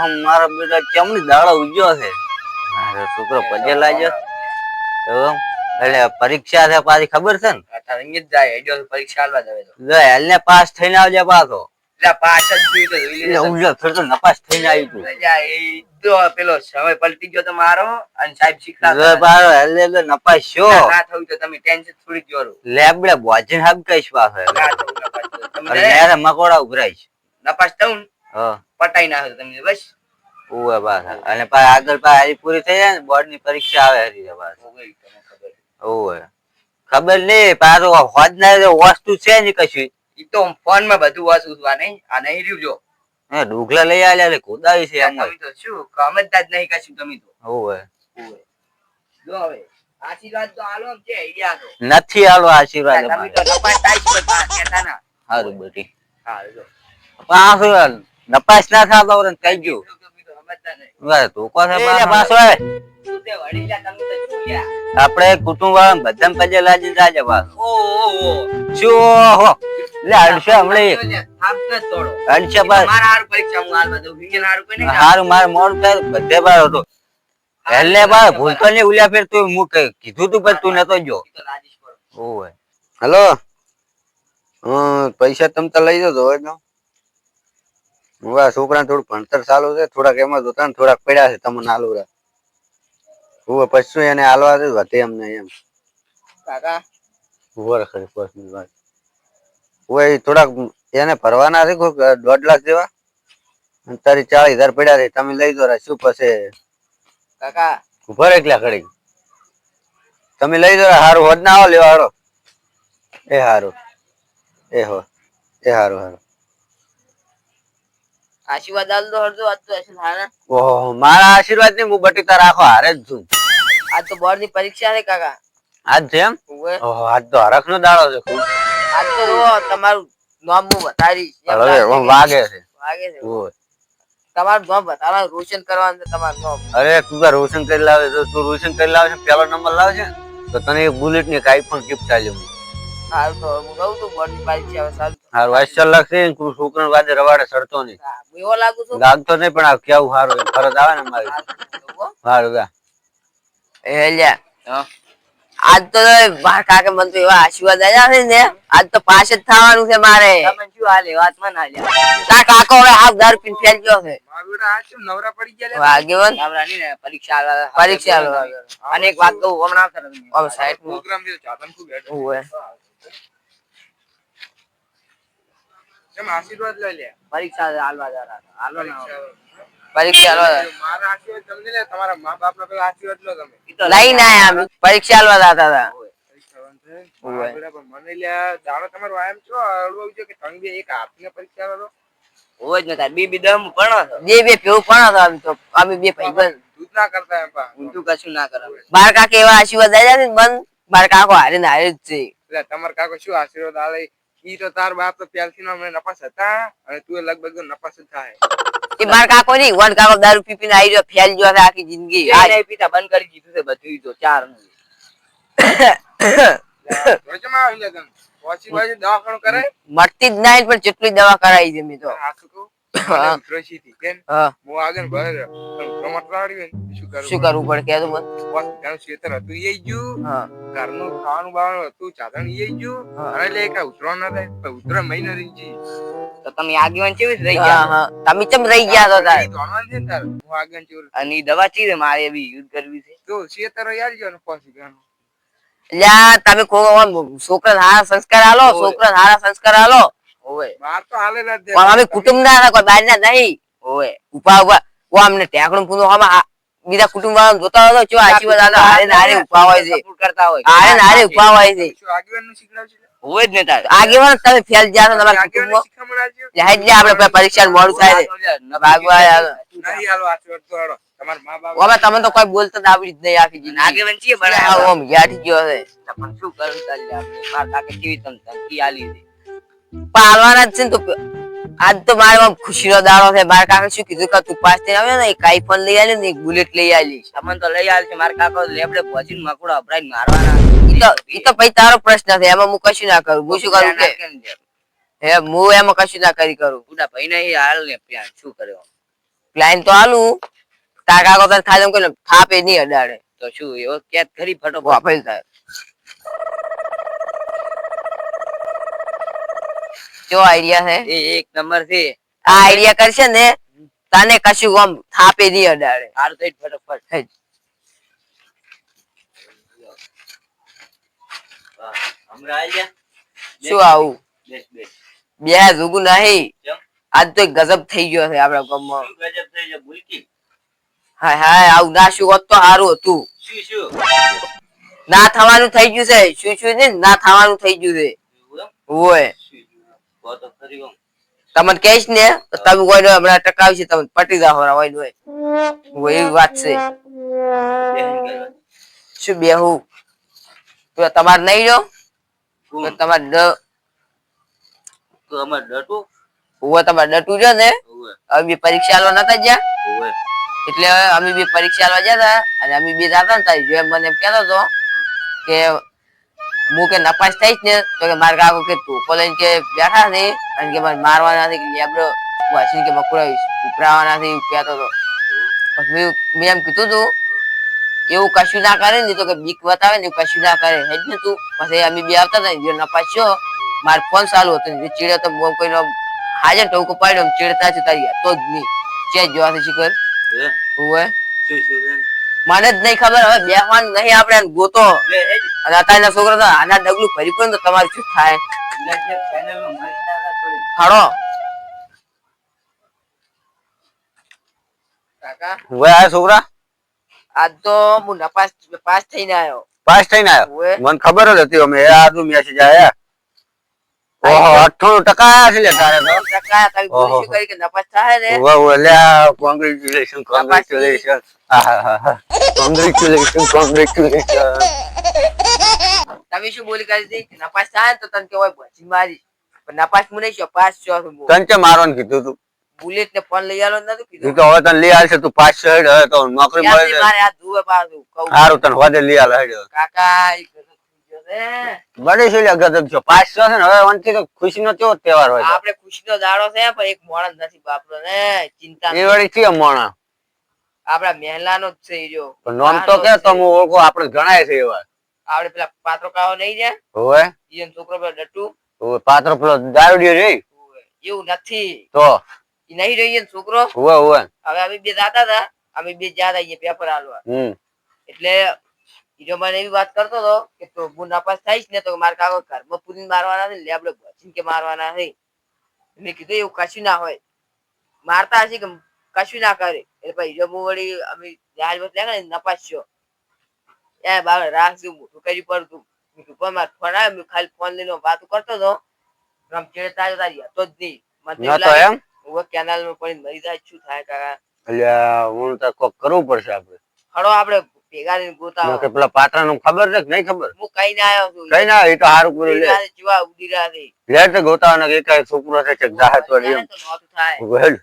હમ મારા બેટા ચમની દાડો ઉજ્યો છે. મારો છોકરો પજે લાગ્યો. એટલે પરીક્ષા છે પાછી ખબર છે ને? રંગીત જાય. એજો પરીક્ષા આલવા જવે તો. જો હાલને પાસ થઈને આવજે પાછો. એટલે જ જોયું તો એટલે નપાસ થઈને આવી તું. એ તો પેલો સમય પલટી ગયો તમારો મારો અને સાહેબ શીખતા પાછો એટલે એટલે નપાસ છો ના થયું તો તમે ટેન્શન થોડીક લે લેબડે ભોજન હબ કઈશ પાછો. એટલે. મકોડા ઉભરાઈશ નપાસ થયું પટાઈ નાખો તમે બસ? ઓવે બસ. અને પાછા આગળ પાછા હારી પૂરી થઈ જાય ને બોર્ડની પરીક્ષા આવે હરી છે ખબર ઓવે ખબર. નહીં પાછો હોજ ના વસ્તુ છે ને કશું ઈ તો ફોનમાં બધું વાંચું છું આ નહીં આ નહીં રહ્યું જો. હે ડુગલા લઈ આલ્યા લે કુદાવી છે એમ તો શું સમજતા જ નહીં કશું તમે તો. ઓવે જો હવે આશીર્વાદ તો આલો છે આઈડિયા તો. નથી આલો આશીર્વાદ તમે. તો થાય છે પાસ કેતા ના. હારું બેટી. હા જો. પાછું નપાસ ના થાતો હોય ને કઈ ગયું. તમે તો કો નહીં વાહ, છે પાછો આવે શું તે વડીલા તમે તો શું લ્યા આપણે કુટુંબ વાળા બધા પજે લાજી જાજે પાછો ઓ ઓ ઓ. શું ઓહો લે અડશે હમણે. થાપ ન તોડો. અડશે બસ. મારા હારું પરીક્ષા હું હાલ બધું વિજ્ઞાન હાર કોઈ નહીં હાર મારે મોડું થાય. બધે બાર હતો. એટલે બાર ભૂલતો ને ઉલ્યા ફેર તું મુ કીધું તું પણ તું નતો જો પડો. હેલો. હમ પૈસા તમ તો લઈ જજો હોય તો છોકરાને છોકરા થોડું ભણતર ચાલુ છે થોડાક એમાં જોતા ને થોડાક પડ્યા છે તમને આલુ રે હું પછી એને હાલવા દે વધે એમ નહીં એમ. કાકા? રહે ખરી થોડાક એને ભરવાના છે કોક દોઢ લાખ જેવા. અને તારી ચાલીસ હજાર પડ્યા છે તમે લઈ દો શું પછી? કાકા? ઊભો એકલા ખડી તમે લઈ દો રે હારું હોદ ના આવો લેવા હારો. એ હારું. એ હો એ હારું હારું. આશીર્વાદ આલ દો હરજો આજ તો હશે હારા ઓહો મારા આશીર્વાદ ને હું બટીકા રાખો હારે જ છું. આજ તો બોર્ડની પરીક્ષા છે કાકા. આજ છે એમ? ઓહો આજ તો હરખ નો દાડો છે. ખૂબ આજ તો જુઓ તમારું નામ હું બતાવીશ હવે વાગે છે. વાગે છે. ઓય. તમારું નામ બતાવા રોશન કરવાનું છે તમારું નામ. અરે તું તો રોશન કરી લાવે તો તું રોશન કરી લાવે છે પેલો નંબર લાવે છે તો તને એક બુલેટની કાઈ પણ ગિફ્ટ આલ્યો હું તો હું કહું છું બોર્ડની પરીક્ષા હવે સારું હારું વાસ્તર લાગશે ને તું વાદે રવાડે ચડતો નહીં એવો લાગુ છું લાગતો નહીં પણ આ કેવું સારું ફરજ આવે ને મારી સારું ગા એ લ્યા આજ તો કાકે મને તો એવા આશીર્વાદ આવ્યા છે ને આજ તો પાસ જ થવાનું છે મારે શું હાલે વાતમાં ના લ્યા કાકો હવે હાફ દારૂ પીન ફેલ ગયો છે નવરા પડી ગયા વાગ્યો પરીક્ષા પરીક્ષા અને એક વાત કહું હમણાં પ્રોગ્રામ ચાતન ખૂબ. એમ આશીર્વાદ લઈ લે પરીક્ષા આલવા જરા હતા. આલવા ના આવે. પરીક્ષા આલવા મારા આશીર્વાદ તમને લે તમારા મા બાપ ના પેલા આશીર્વાદ લો તમે લઈને આયા અમે. પરીક્ષા આલવા જતા હતા બંધ મને તમારો છો અડવો કે તમે બે એક હાથને પરીક્ષા હોય જ નતા. બે બે દમ ભણો બે બે ભેગું ભણો તો. અમે બે ભાઈબંધ. દૂધ ના કરતા એમ પા કશું ના કરે બાર કાકે એવા આશીર્વાદ આલ્યા ને મન બાર કાકો હારે ને હારે જ છે. એટલે તમાર કાકો શું આશીર્વાદ આલે? ઈ તો તાર બાપ તો પ્યાલથી નો અમને નફાસ હતા અને તું લગભગ તો જ થાય. એ માર કાકો નહીં વન કાકો દારૂ પી પીને આવી રહ્યો ફેલ ગયો છે આખી જિંદગી. આ પીતા બંધ કરી દીધું છે બધું તો ચાર રોજમાં આવી લે તમે. ઓછી બાજુ દવાખાનું કરે મળતી જ નહીં પણ જેટલી દવા કરાવી છે મેં તો. ને શું શું કરવું? પડે? કે મને બસ ઘણું ખેતર હતું એ ગયું. ઘરનું ખાવાનું બાવાનું હતું ચાદણ એ ગયું. એટલે કઈ ઉતરો ના થાય પણ મહિનો રહી તો તમે આગેવાન કેવી રહી ગયા? તમે ચમ રહી ગયા તો તાર? ઈ છે તાર? હું આગળ ચીવર અને દવા ચી મારે એવી યુદ્ધ કરવી છે? તો ખેતર યાર ગયો ને પછી ઘણું. લ્યા તમે કો છોકરા સારા સંસ્કાર આલો છોકરા સારા સંસ્કાર આલો. ઓય બાર તો હાલે ના દે પણ અમે કુટુંબ ના હતા, કોઈ બહાર ના નહીં. ઓય ઊભા ઊભા ઓ અમને ટેકડું પૂરું આમાં બીજા કુટુંબ વાળા જોતા હોય તો ચો આશીર્વાદ આલો હારે ને હારે ઊભા હોય છે. કરતા હોય. હારે ને હારે ઊભા હોય છે. આગેવાનનું? હોય જ ને તાર. આગેવાન તમે ફેલ જાનો તમારા આપજો. જાહેર જે આપણે પરીક્ષા મોડું થાય છે. ભાગવા. નહીં હાલો આશીર્વાદ તો હાલો. તમારા મા બાપ તમે તો કોઈ બોલતા જ આવડી જ નહીં આખી જિંદગી. આગે છીએ બરાબર. ઓમ યાઠી ગયો છે. પણ શું કરું ચાલી આપણે? માર કાકે કેવી તમ ધમકી આલી છે. પાલવાના જ છે ને તો. આજ તો મારે ખુશીનો દાડો છે. મારા કાકા શું કીધું? કે તું પાસ થઈને આવ્યો ને એક આઈફોન લઈ આવી ને એક બુલેટ લઈ આવી સામાન તો લઈ આલી છે મારા કાકા. લેબડે પહોંચીને મકડો અભરાઈને મારવાના. એ તો પછી તારો પ્રશ્ન છે. એમાં હું કશું ના કરું. હું શું કરું કે? હે હું એમાં કશું ના કરી કરું. બુડા ભાઈ નહીં હાલ ને પ્લાન શું કર્યો? પ્લાન તો હાલું. તાર કાકો તને ખાલી થાપે નહીં અડાડે. તો શું એવો કેદ ખરી ફટો વાપરી થાય જો આઈડિયા છે? એ એક નંબર છે. આ આઈડિયા કરશે ને તને કશું આમ થાપે નહીં અડાડે. હાર તો ફટોફટ. શું આવું? બે જુગું નહીં. આજ તો ગજબ થઈ ગયો છે આપડા ગામમાં. ગજબ થઈ છે ભૂલકી. હાય હાય આવું ના શું હોત તો સારું હતું. શું શું? ના થવાનું થઈ ગયું છે. શું શું ને ના થવાનું થઈ ગયું છે. તમને કહીશ ને તમે કોઈ નો હમણાં ટકાવશે તમે પટી હોરા હોય હોય. હોય એવી વાત છે. શું બેહું? તો તમારે નહીં જો તો તમારે ડ તો અમાર ડટું? ઉવા તમારે ડટું જો ને? અમે બી પરીક્ષા આલવા નતા જ્યાં એટલે અમે બી પરીક્ષા આલવા ગયા હતા અને અમે બી જાતા ને તારી જો એમ મને એમ કહેતો હતો કે હું કે નપાસ થઈશ ને તો કે મારા કાકો કે તું કોલેજ કે બેઠા છે અને કે મારે મારવાના છે કે લેબડો વાસીને કે મકુડા ઉપરાવાના છે કહેતો હતો પછી મેં એમ કીધું તું એવું કશું ના કરે ને તો કે બીક બતાવે ને કશું ના કરે હેજ ને તું. પછી અમે બે આવતા હતા જો નપાસ છો મારો ફોન ચાલુ હતો ને ચીડે તો કોઈ કોઈનો હાજર ટોકો પાડ્યો ચીડતા છે તારી તો જ નહીં ચેજ જોવાથી શીખર. હે? હોય? શું શું છે? મને જ નહીં ખબર હવે બેહવાનું નહીં આપણે ગોતો. અને છોકરા તો આના ડગલું ફરી પડે તો તમારું શું થાય. હાડો હવે આ છોકરા? આજ તો હું નપાસ પાસ થઈને આવ્યો પાસ થઈને આવ્યો મને ખબર જ હતી અમે આજુ મેસેજ આયા. ઓહો. અઠ્ઠાણું ટકા આયા છે લે તારે તો. ટકા તારી ઓહો. કરી કે નપાસ થાય ને ઓવે ઓવે લે કોંગ્રેચ્યુલેશન કોંગ્રેચ્યુલેશન કોંગ્રેચ્યુલેશન કોંગ્રેચ્યુલેશન તમે શું બોલી કરી હતી? નપાસ થાય તો તને કેવાય ભજી મારી. પણ નપાસ મુ નહીં છું પાસ છો. તને કેમ મારવાનું કીધું તું? બુલેટ ને ફોન લઈ આલો નતું કીધું? તો હવે તને લઈ આવશે તું પાંચ છ તો નોકરી મળે મારે આ ધુવે પાછું કહું. સારું તને વધે લઈ આલે કાકા બડે શું ગજબ છો. પાંચ છ ને હવે વનથી તો ખુશીનો કેવો તહેવાર હોય છે. ખુશી નો દાડો છે પણ એક મોણસ નથી બાપરો ને ચિંતા એ વળી કે મોણા આપડા મહેલાનો જ છે જો. પણ નામ તો કે તો હું ઓળખો આપણે ગણાય છે એવા. આપડે પેલા પાત્રો કાવો નહીં જાય હોય ઈયન છોકરો પેલો ડટ્ટુ. હોય પાત્રો પેલો દારૂડિયો રે એવું નથી. તો? ઈ નહીં રહ્યો છોકરો? હોય હોય હવે અમે બે જાતા હતા. અમે બે જ્યાં હતા પેપર હાલવા. એટલે મને એવી વાત કરતો હતો કે તો હું નાપાસ થઈશ ને તો મારે કાકો ઘરમાં પૂરીને મારવાના છે લે આપણે ભજીને કે મારવાના છે. મેં કીધું એવું કશું ના હોય. મારતા હશે કે કશું ના કરે. એટલે પછી જો હું વળી અમે જહાજ બસ લેગા ને નપાસ છો એ બાબા રાખજો મોટું કરી પડતું મેં કીધું પણ મારો ફોન આવ્યો. મેં ખાલી ફોન લઈને વાત કરતો હતો. આમ ચેડતા જતા રહ્યા તો જ નહીં. મને હું કેનાલમાં પડીને મરી જાય શું થાય કાકા. એટલે હું તો કોક કરવું પડશે આપણે હળો આપણે ભેગા ગોતા કે પેલા પાત્રા નું ખબર છે કે નહીં ખબર? હું કઈ ના આવ્યો છું. કઈ ના એ તો હારું પૂરું લે. છે, ઉડી રહ્યા છે. લે તો ગોતાવાના ને એક છોકરો છે કે જાહે તો એમ. થાય.